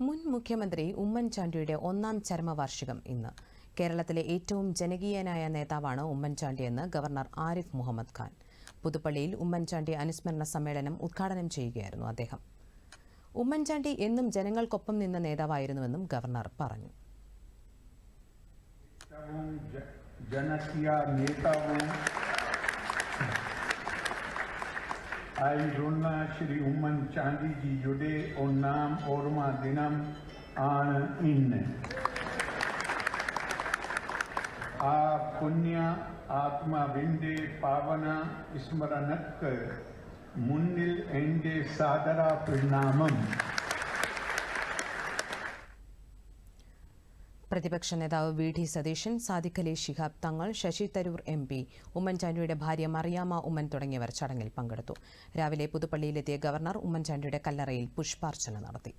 മുൻ മുഖ്യമന്ത്രി ഉമ്മൻചാണ്ടിയുടെ ഒന്നാം ചരമവാർഷികം ഇന്ന്. കേരളത്തിലെ ഏറ്റവും ജനകീയനായ നേതാവാണ് ഉമ്മൻചാണ്ടിയെന്ന് ഗവർണർ ആരിഫ് മുഹമ്മദ് ഖാൻ. പുതുപ്പള്ളിയിൽ ഉമ്മൻചാണ്ടി അനുസ്മരണ സമ്മേളനം ഉദ്ഘാടനം ചെയ്യുകയായിരുന്നു അദ്ദേഹം. ഉമ്മൻചാണ്ടി എന്നും ജനങ്ങൾക്കൊപ്പം നിന്ന നേതാവായിരുന്നുവെന്നും ഗവർണർ പറഞ്ഞു. ജനകീയ നേതാവ് जनप्रिय नेताओं आईरोना श्री उम्मन चांदी जी जुड़े और नाम ओरमा दिनम आन इन आ पुण्य आत्मा विंदे पावन स्मरणक मुन्निल പ്രതിപക്ഷ നേതാവ് V D Satheesan Sadiqali Shihab Thangal Shashi Tharoor M P ഉമ്മൻചാണ്ടിയുടെ ഭാര്യ മറിയാമ്മ ഉമ്മൻ തുടങ്ങിയവർ ചടങ്ങിൽ പങ്കെടുത്തു. രാവിലെ പുതുപ്പള്ളിയിലെത്തിയ ഗവർണർ ഉമ്മൻചാണ്ടിയുടെ കല്ലറയിൽ പുഷ്പാർച്ചന നടത്തി.